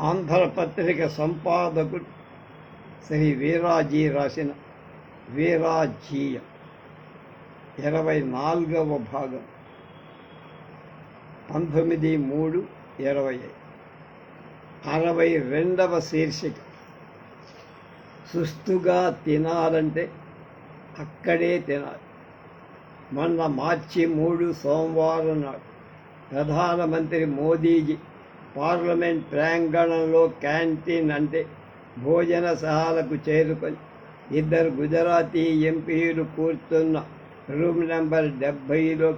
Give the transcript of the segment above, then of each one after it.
ఆంధ్రపత్రిక సంపాదకుడు శ్రీ వీరాజీ రాసిన వీరాజీయ ఇరవై నాలుగవ భాగం. పంతొమ్మిది మూడు ఇరవై అరవై రెండవ శీర్షిక. సుస్తుగా తినాలంటే అక్కడే తినాలి. మొన్న మార్చి మూడు సోమవారం నాడు ప్రధానమంత్రి మోదీజీ పార్లమెంట్ ప్రాంగణంలో క్యాంటీన్ అంటే భోజనశాలకు చేరుకొని ఇద్దరు గుజరాతీ ఎంపీలు కూర్చున్న రూమ్ నెంబర్ డెబ్భైలో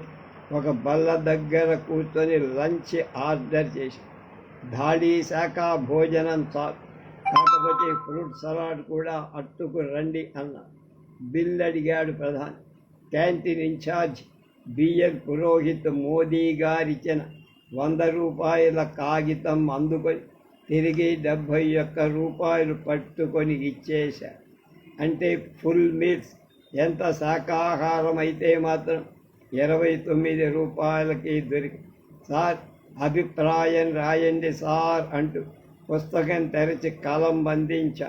ఒక బల్ల దగ్గర కూర్చొని లంచ్ ఆర్డర్ చేసి ధాడీ శాఖ భోజనం చాలు కాకపోతే ఫ్రూట్ సలాడ్ కూడా అట్టుకు రండి అన్న బిల్ అడిగాడు ప్రధాని. Canteen in charge B L Purohit Modi గారిచ్చిన వంద రూపాయల కాగితం అందుకొని తిరిగి డెబ్భై ఒక్క రూపాయలు పట్టుకొని ఇచ్చేశా. అంటే ఫుల్ మీల్స్. ఎంత శాకాహారం అయితే మాత్రం ఇరవై తొమ్మిది రూపాయలకి దొరికి సార్ అభిప్రాయం రాయండి సార్ అంటూ పుస్తకం తెరిచి కలం బంధించ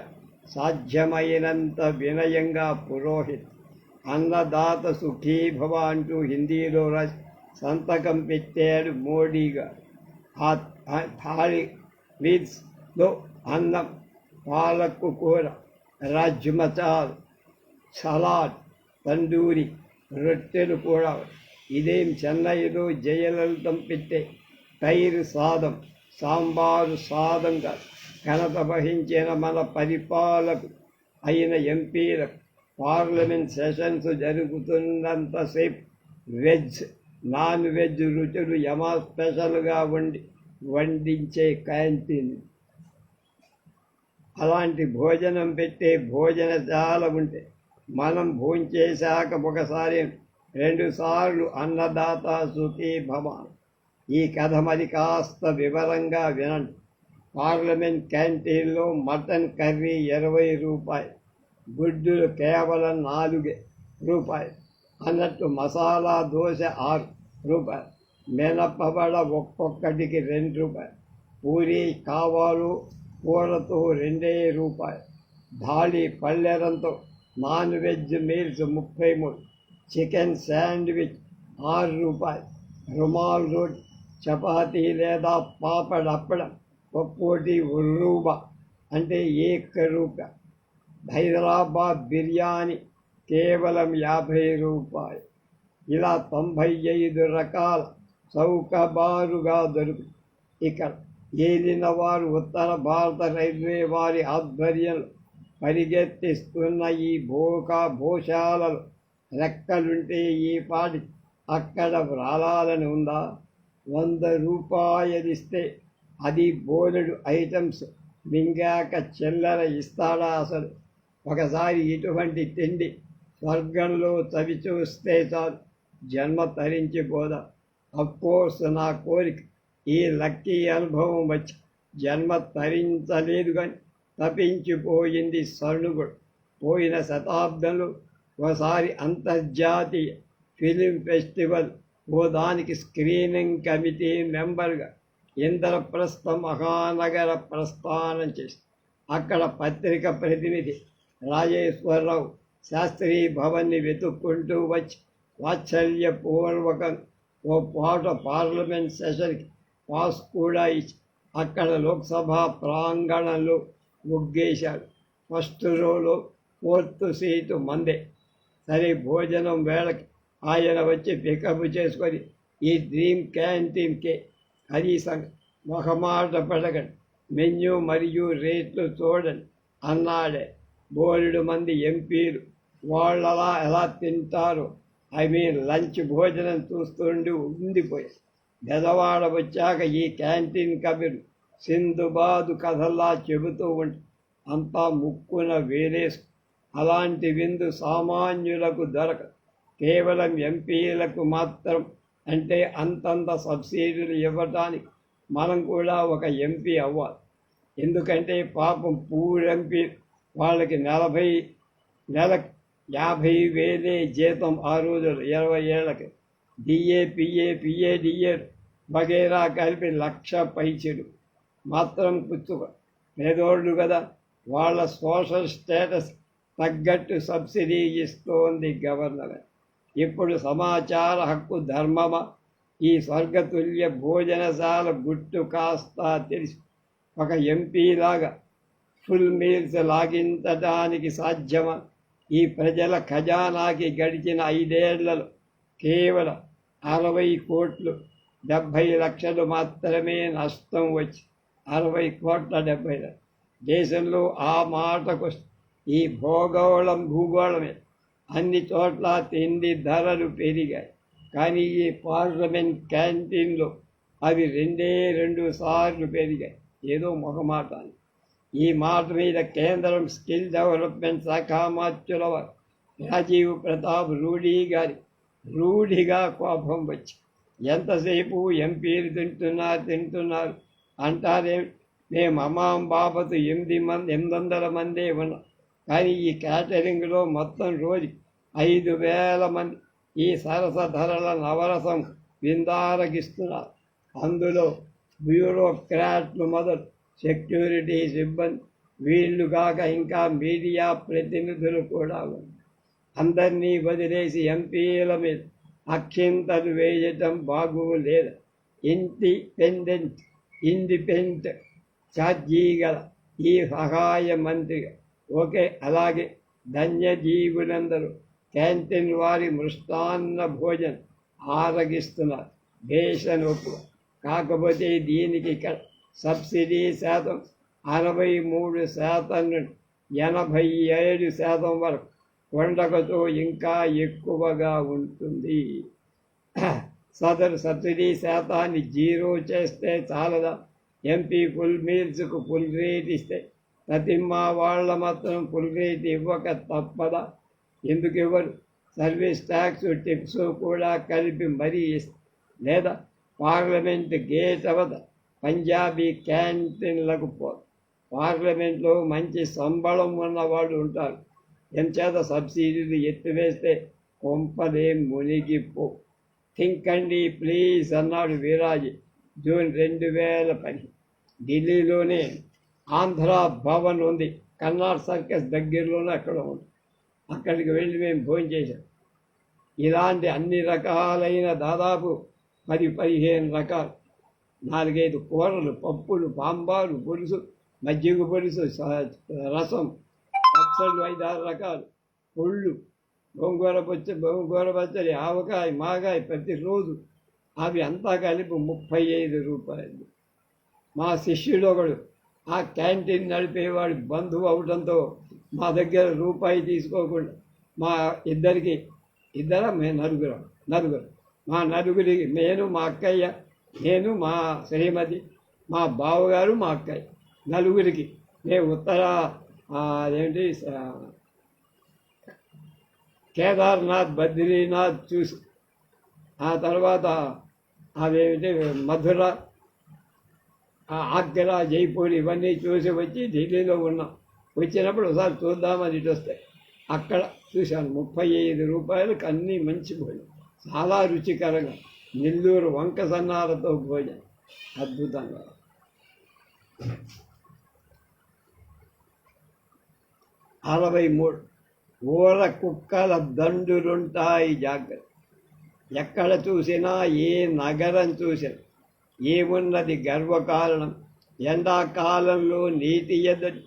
సాధ్యమైనంత వినయంగా పురోహిత్ అన్నదాత సుఖీభవ అంటూ హిందీలో రాసి సంతకం పెట్టాడు మోడీ గారు ఆ ఆ థాళి అన్నం పాలకు కూర రాజ్మచాల్ సలాడ్ తందూరి రొట్టెలు కూడా. ఇదేం చెన్నైలో జయలలితం పెట్టే తైరు సాదం సాంబారు సాదంగా ఘనత వహించిన మన పరిపాలకు అయిన ఎంపీలకు పార్లమెంట్ సెషన్స్ జరుగుతున్నంతసేపు వెజ్ నాన్ వెజ్ రుచులు యమా స్పెషల్గా వండి వండించే క్యాంటీన్. అలాంటి భోజనం పెట్టే భోజనశాల ఉంటే మనం భోంచేశాక ఒకసారి రెండుసార్లు అన్నదాత సుఖీ భవ ఈ కథ మరి కాస్త వివరంగా వినండి. పార్లమెంట్ క్యాంటీన్లో మటన్ కర్రీ ఇరవై రూపాయలు గుడ్డులు కేవలం నాలుగే రూపాయలు. అన్నట్టు మసాలా దోశ ఆరు రూపాయలు. మినపబడ ఒక్కొక్కటికి రెండు రూపాయలు. పూరి కావాలు కూరతో రెండే రూపాయలు. థాళీ పల్లెరంతో నాన్ వెజ్ మీల్స్ ముప్పై మూడు. చికెన్ శాండ్విచ్ ఆరు రూపాయలు. రుమాల్ రోడ్ చపాతీ లేదా పాపడ అప్పడం ఒక్కోటి రూబా అంటే ఏక రూపాయ. హైదరాబాద్ బిర్యానీ కేవలం యాభై రూపాయలు. ఇలా తొంభై ఐదు రకాల చౌకబారుగా దొరుకు ఇక్కడ ఏలిన వారు ఉత్తర భారత రైల్వే వారి ఆధ్వర్యంలో పరిగెత్తిస్తున్న ఈ భోకా భోశాలలో రెక్కలుంటే ఈ పాటి అక్కడ వ్రాలాలని ఉందా? వంద రూపాయలిస్తే అది బోలెడు ఐటమ్స్ మింగాక చిల్లర ఇస్తాడా అసలు? ఒకసారి ఇటువంటి తిండి స్వర్గంలో చవి చూస్తే చాలు. జన్మ తరించిపోదా అఫ్కోర్స్ నా కోరిక ఈ లక్కీ అనుభవం వచ్చి జన్మ తరించలేదు కానీ తప్పించిపోయింది స్వర్ణుగుడు పోయిన శతాబ్దంలో ఒకసారి అంతర్జాతీయ ఫిలిం ఫెస్టివల్ ఓ దానికి స్క్రీనింగ్ కమిటీ మెంబర్గా ఇంద్రప్రస్థ మహానగర ప్రస్థానం చేసి అక్కడ పత్రిక ప్రతినిధి రాజేశ్వరరావు శాస్త్రీ భవన్ని వెతుక్కుంటూ వచ్చి వాత్సల్యపూర్వకం ఓ పాట పార్లమెంట్ సెషన్కి పాస్ కూడా ఇచ్చి అక్కడ లోక్సభ ప్రాంగణంలో ముగ్గేశాడు. ఫస్ట్ రోలో ఫోర్త్ సీటు మందే. సరే భోజనం వేళకి ఆయన వచ్చి పికప్ చేసుకొని ఈ డ్రీమ్ క్యాంటీన్కే కనీసం మొహమాట పడకండి. మెన్యూ మరియు రేట్లు చూడండి అన్నాడే. బోలెడు మంది ఎంపీలు వాళ్ళలా ఎలా తింటారో? ఐ మీన్ లంచ్ భోజనం చూస్తుండి ఉండిపోయి. బెదవాడ వచ్చాక ఈ క్యాంటీన్ కబిరు సింధుబాదు కథల్లా చెబుతూ ఉంటే అంతా ముక్కున వేలేసు అలాంటి విందు సామాన్యులకు దొరక. కేవలం ఎంపీలకు మాత్రం అంటే అంతంత సబ్సిడీలు ఇవ్వటానికి మనం కూడా ఒక ఎంపీ అవ్వాలి. ఎందుకంటే పాపం పూరెంపీ వాళ్ళకి నలభై నెల యాభై వేలే జీతం ఆ రోజులు. ఇరవై ఏళ్ళకి డిఏ పిఏ పిఏ డిఏ వగేరా కలిపి లక్ష పైచెడు మాత్రం పుచ్చుకో పేదోళ్ళు కదా. వాళ్ళ సోషల్ స్టేటస్ తగ్గట్టు సబ్సిడీ ఇస్తోంది గవర్నర్. ఇప్పుడు సమాచార హక్కు ధర్మమా? ఈ స్వర్గతుల్య భోజనశాల గుట్టు కాస్త తెలిసి ఒక ఎంపీలాగా ఫుల్ మీల్స్ లాగించడానికి సాధ్యమా? ఈ ప్రజల ఖజానాకి గడిచిన ఐదేళ్ళలో కేవలం అరవై కోట్లు డెబ్భై లక్షలు మాత్రమే నష్టం వచ్చి అరవై కోట్ల డెబ్భై దేశంలో ఆ మాటకు ఈ భూగోళం భూగోళమే. అన్ని చోట్ల తిండి ధరలు పెరిగాయి. కానీ ఈ పార్లమెంట్ క్యాంటీన్లో అవి రెండే రెండు సార్లు పెరిగాయి. ఏదో మొహమాట అని ఈ మాట మీద కేంద్రం స్కిల్ డెవలప్మెంట్ శాఖ మార్చుల రాజీవ్ ప్రతాప్ రూఢీ గారి రూఢిగా కోపం వచ్చి ఎంతసేపు ఎంపీలు తింటున్నారు తింటున్నారు అంటారే మేము అమ్మాం బాబతు ఎనిమిది మంది ఎనిమిది వందల మందే ఉన్నాం. కానీ ఈ క్యాటరింగ్లో మొత్తం రోజు ఐదు వేల మంది ఈ సరస ధరల నవరసం విందారగిస్తున్నారు. అందులో బ్యూరోక్రాట్లు మొదలు సెక్యూరిటీ సిబ్బంది వీళ్ళు కాక ఇంకా మీడియా ప్రతినిధులు కూడా అందరినీ వదిలేసి ఎంపీల మీద అక్షింతలు వేయటం బాగోలేదు. ఇండిపెండెంట్ ఇండిపెండెంట్ ఛార్జీ గల ఈ సహాయ మంత్రిగా ఓకే అలాగే ధన్యజీవులందరూ క్యాంటీన్ వారి మృష్టాన్న భోజనం ఆరగిస్తున్నారు. దేశనొప్పు కాకపోతే దీనికి ఇక్కడ సబ్సిడీ శాతం అరవై మూడు శాతం నుండి ఎనభై ఏడు శాతం వరకు కొండకతో ఇంకా ఎక్కువగా ఉంటుంది. సదరు సబ్సిడీ శాతాన్ని జీరో చేస్తే చాలదా? ఎంపీ ఫుల్ మీల్స్కు ఫుల్ రేట్ ఇస్తే ప్రతిమ్మ వాళ్ళ మాత్రం ఫుల్ రేట్ ఇవ్వక తప్పదా? ఎందుకు ఇవ్వరు? సర్వీస్ ట్యాక్స్ టిప్స్ కూడా కలిపి మరీ ఇస్తారు లేదా పార్లమెంట్ గేట్ అవదా పంజాబీ క్యాంటీన్లకు పో పార్లమెంట్లో మంచి సంబళం ఉన్నవాళ్ళు ఉంటారు. ఎంచేత సబ్సిడీలు ఎత్తివేస్తే కొంపదే మునిగిపో థింక్ అండి ప్లీజ్ అన్నాడు వీరాజీ. జూన్ రెండు వేల పది ఢిల్లీలోనే ఆంధ్ర భవన్ ఉంది. కన్నార్ సర్కస్ దగ్గరలోనే అక్కడ ఉంది. అక్కడికి వెళ్ళి మేము భోజనం చేశాం. ఇలాంటి అన్ని రకాలైన దాదాపు పది పదిహేను రకాలు. నాలుగైదు కూరలు పప్పులు పాంబాలు పులుసు మజ్జిగ పులుసు రసం పచ్చళ్ళు ఆరు రకాలు. పొళ్ళు గోంగూర పచ్చ గోంగూర పచ్చడి ఆవకాయ మాగాయ ప్రతిరోజు. అవి అంతా కలిపి ముప్పై ఐదు రూపాయలు. మా శిష్యుడు ఒకడు ఆ క్యాంటీన్ నడిపేవాడు బంధువు అవడంతో మా దగ్గర రూపాయి తీసుకోకుండా మా ఇద్దరికి ఇద్దరం మేము నలుగురం నలుగురు. మా నలుగురికి నేను మా అక్కయ్య నేను మా శ్రీమతి మా బావగారు మా అక్కయ్య నలుగురికి. మేము ఉత్తర అదేంటి కేదార్నాథ్ బద్రీనాథ్ చూసి. ఆ తర్వాత అదేమిటి మధుర ఆగ్రా జైపూర్ ఇవన్నీ చూసి వచ్చి ఢిల్లీలో ఉన్నాం వచ్చినప్పుడు ఒకసారి చూద్దామని ఇటు వస్తే. అక్కడ చూశాను ముప్పై ఐదు రూపాయలకు అన్నీ మంచి భోజనం చాలా రుచికరంగా. నెల్లూరు వంక సన్నాలతో భోజనం అద్భుతంగా. అరవై మూడు. ఊర కుక్కల దండులుంటాయి జాగ్రత్త. ఎక్కడ చూసినా ఏ నగరం చూసినా ఏమున్నది గర్వకారణం? ఎండాకాలంలో నీటి ఎద్దడి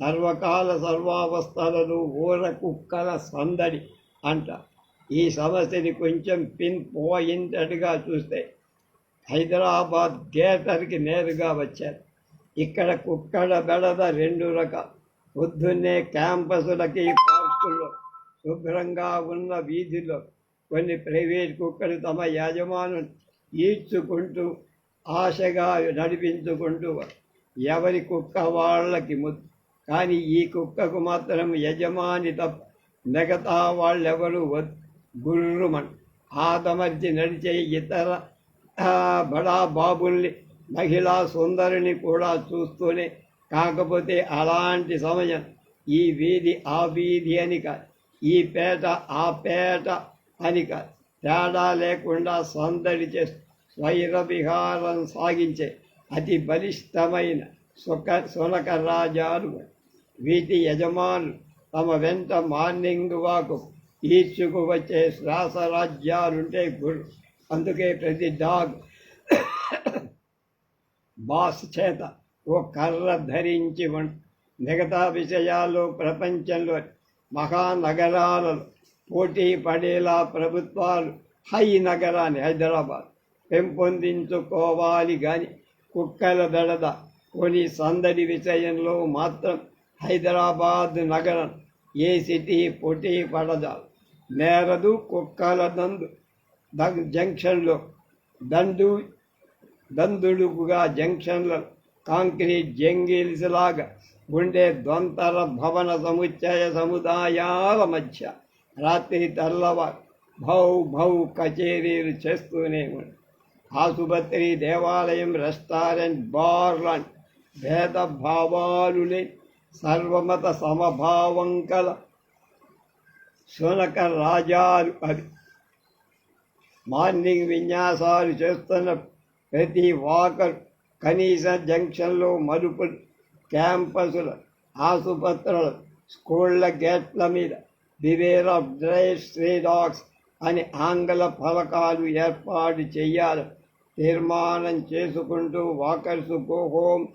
సర్వకాల సర్వావస్థలలో ఊర కుక్కల సందడి అంట ఈ సమస్యని కొంచెం పిన్ పాయింటెడ్గా చూస్తే హైదరాబాద్ గేటర్కి నేరుగా వచ్చారు. ఇక్కడ కుక్కల బెడద రెండు రకాలు పొద్దున్నే క్యాంపసులకి పార్కుల్లో శుభ్రంగా ఉన్న వీధిలో కొన్ని ప్రైవేట్ కుక్కలు తమ యజమాను ఈడ్చుకుంటూ ఆశగా నడిపించుకుంటూ ఎవరి కుక్క వాళ్ళకి ముద్దు. కానీ ఈ కుక్కకు మాత్రం యజమాని తప్ప మిగతా వాళ్ళెవరు వద్దు. గుర్రుమన్. ఆదమర్చి నడిచే ఇతర బడా బాబుల్ని మహిళా సుందరిని కూడా చూస్తూనే కాకపోతే అలాంటి సమయం ఈ వీధి ఆ వీధి అని కాదు. ఈ పేట ఆ పేట అని కాదు. తేడా లేకుండా సందడి చేస్తూ స్వైర విహారం సాగించే అతి బలిష్టమైన సుఖ సునక రాజాలు వీటి యజమానులు తమ వెంట మార్నింగ్ వాకు ఈడ్చుకు వచ్చే శ్వాస రాజ్యాలుంటే గురు. అందుకే ప్రతి డాగ్ బాస్ చేత ఓ కర్ర ధరించి మిగతా విషయాల్లో ప్రపంచంలో మహానగరాలలో పోటీ పడేలా ప్రభుత్వాలు హై నగరాన్ని హైదరాబాద్ పెంపొందించుకోవాలి కానీ కుక్కల బెడద కొని సందడి విషయంలో మాత్రం హైదరాబాద్ నగరం ఏ సిటీ పోటీ పడదాలు నేరదు కుక్కల దందు ద- జంక్షన్లు. దండు దందుడుకుగా జంక్షన్ల కాంక్రీట్ జంగిల్స్లాగా ఉండే ద్వంతర భవన సముచ్చయ సముదాయాల మధ్య రాత్రి తెల్లవ భౌ భౌ కచేరీలు చేస్తూనే ఉంది ఆసుపత్రి దేవాలయం రెస్టారెంట్ బార్ లాంటి లేని సర్వమత సమభావం కల శునక రాజాలు అది. మార్నింగ్ విన్యాసాలు చేస్తున్న ప్రతి వాకర్ కనీస జంక్షన్లో మరుపు క్యాంపసుల ఆసుపత్రుల స్కూళ్ళ గేట్ల మీద beware of stray dogs అని ఆంగ్ల ఫలకాలు ఏర్పాటు చేయాలి. తీర్మానం చేసుకుంటూ walkers go home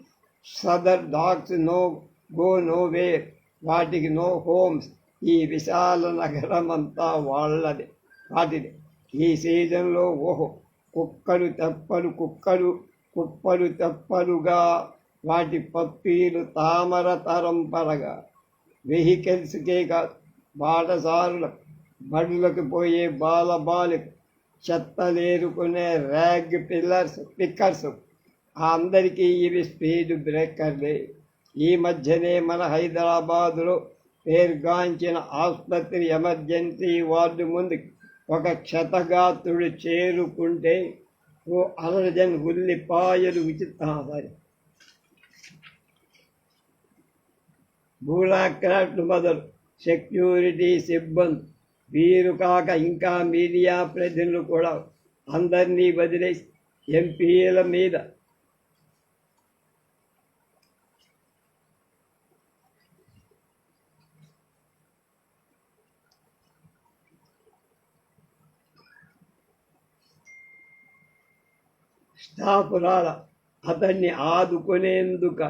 Sadar dogs no go no where వాటికి నో హోమ్స్ ఈ విశాల నగరం అంతా వాళ్ళది వాటిది. ఈ సీజన్లో ఓహో కుక్కలు తెప్పలు కుక్కలు కుప్పలు తెప్పలుగా వాటి పప్పీలు తామర తరంపరగా వెహికల్స్కే కాదు బాటసారులకు బడులకు పోయే బాలబాలిక చెత్తలేరుకునే ర్యాగ్ పిల్లర్స్ పిక్కర్స్. అందరికీ ఇవి స్పీడ్ బ్రేకర్లే. ఈ మధ్యనే మన హైదరాబాదులో పేరుగాంచిన ఆసుపత్రి ఎమర్జెన్సీ వార్డు ముందు ఒక క్షతగాత్రుడు చేరుకుంటే ఓ అలజన్ ఉల్లిపాయలు ఉచిత సారీ మొదలు సెక్యూరిటీ సిబ్బంది వీరు కాక ఇంకా మీడియా ప్రతినిధులు కూడా అందరినీ వదిలేసి ఎంపీల మీద స్టాఫ్ అతన్ని ఆదుకునేందుక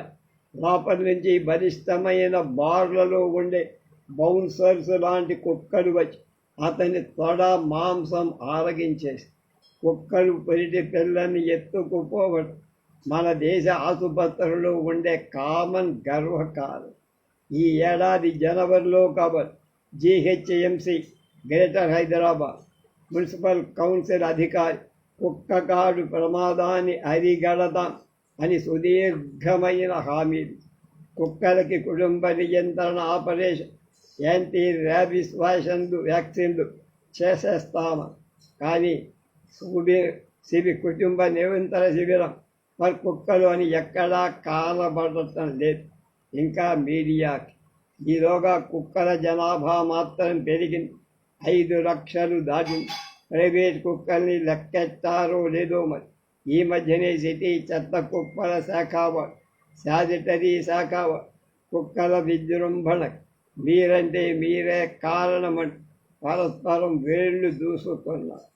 లోపలి నుంచి బలిష్టమైన బార్లలో ఉండే బౌన్సర్స్ లాంటి కుక్కలు వచ్చి అతని తొడ మాంసం ఆరగించేసి కుక్కలు పెరిటి పిల్లని ఎత్తుకుపోవడం మన దేశ ఆసుపత్రుల్లో ఉండే కామన్ గర్వకారం ఈ ఏడాది జనవరిలో కాబట్టి GHMC greater Hyderabad municipal council అధికారి కుక్కకాడు ప్రమాదాన్ని అరిగడద అని సుదీర్ఘమైన హామీ. కుక్కలకి కుటుంబ నియంత్రణ ఆపరేషన్ యాంటీ ర్యాబిస్ వ్యాక్సిన్లు వ్యాక్సిన్లు చేసేస్తాము కానీ సుబి శిబి కుటుంబ నిరంతర శిబిరం మరి కుక్కలు అని ఎక్కడా కానబడటం లేదు. ఇంకా మీడియాకి. ఈలోగా కుక్కల జనాభా మాత్రం పెరిగింది. ఐదు లక్షలు దాటింది. ప్రైవేట్ కుక్కల్ని లెక్కెత్తారో లేదో మరి. ఈ మధ్యనే సిటీ చెత్త కుక్కల శాఖ వారు, శానిటరీ శాఖ కుక్కల విజృంభణ. మీరంటే మీరే కారణమని పరస్పరం వేళ్ళు దూసుకున్నారు.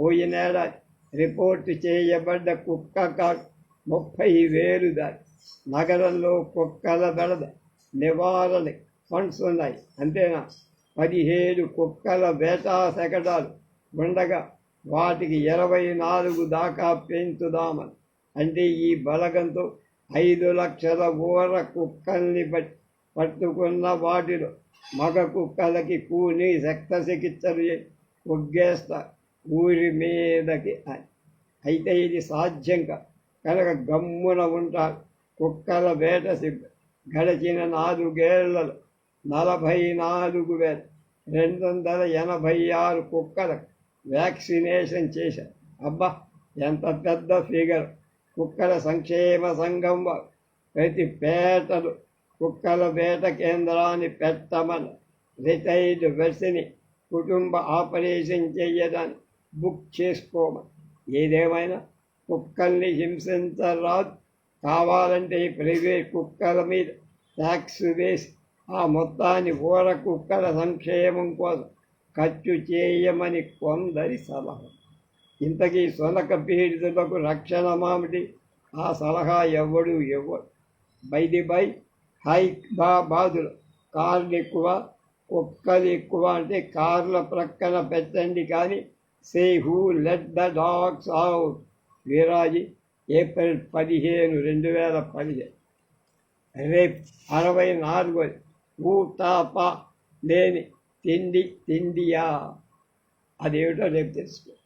పోయినేడాది రిపోర్టు చేయబడ్డ కుక్క కాటు ముప్పై వేలు దాటి నగరంలో కుక్కల బెడద నివారణ ఫండ్స్ ఉన్నాయి. అంతేనా? పదిహేడు కుక్కల వేటా శకటాలు ఉండగా వాటికి ఇరవై నాలుగు దాకా పెంచుదామని. అంటే ఈ బలగంతో ఐదు లక్షల ఊర కుక్కల్ని బట్టి పట్టుకున్న వాటిలో మగ కుక్కలకి కూని రక్త చికిత్సలు ఒగ్గేస్తా ఊరి మీదకి అని. అయితే ఇది సాధ్యం కనుక గమ్మున ఉంటారు. కుక్కల వేట సిద్ధ గడిచిన నాలుగేళ్ళలో నలభై నాలుగు వేల రెండు వందల ఎనభై ఆరు కుక్కలకు వ్యాక్సినేషన్ చేశారు అబ్బా ఎంత పెద్ద ఫిగర్. కుక్కల సంక్షేమ సంఘం ప్రతి పేటలు కుక్కల వేట కేంద్రాన్ని పెట్టమని రిటైర్డ్ వెర్సిని కుటుంబ ఆపరేషన్ చేయడానికి బుక్ చేసుకోమని. ఏదేమైనా కుక్కల్ని హింసించరాదు కావాలంటే ప్రైవేట్ కుక్కల మీద ట్యాక్స్ వేసి ఆ మొత్తాన్ని ఊర కుక్కల సంక్షేమం కోసం ఖర్చు చేయమని కొందరి సలహా. ఇంతకీ సొనక పీడితులకు రక్షణ మామిటి? ఆ సలహా ఎవడు? ఎవడు బైది బై హై కార్లు ఎక్కువ కుక్కలు ఎక్కువ అంటే కార్ల ప్రక్కన పెట్టండి కానీ say who let the dogs out. వీరాజి April పదిహేను రెండు వేల పదిహేను. రేపు అరవై నాలుగు ఊటాప లేని తిండి తిండియా? అదేమిటో రేపు తెలుసుకో.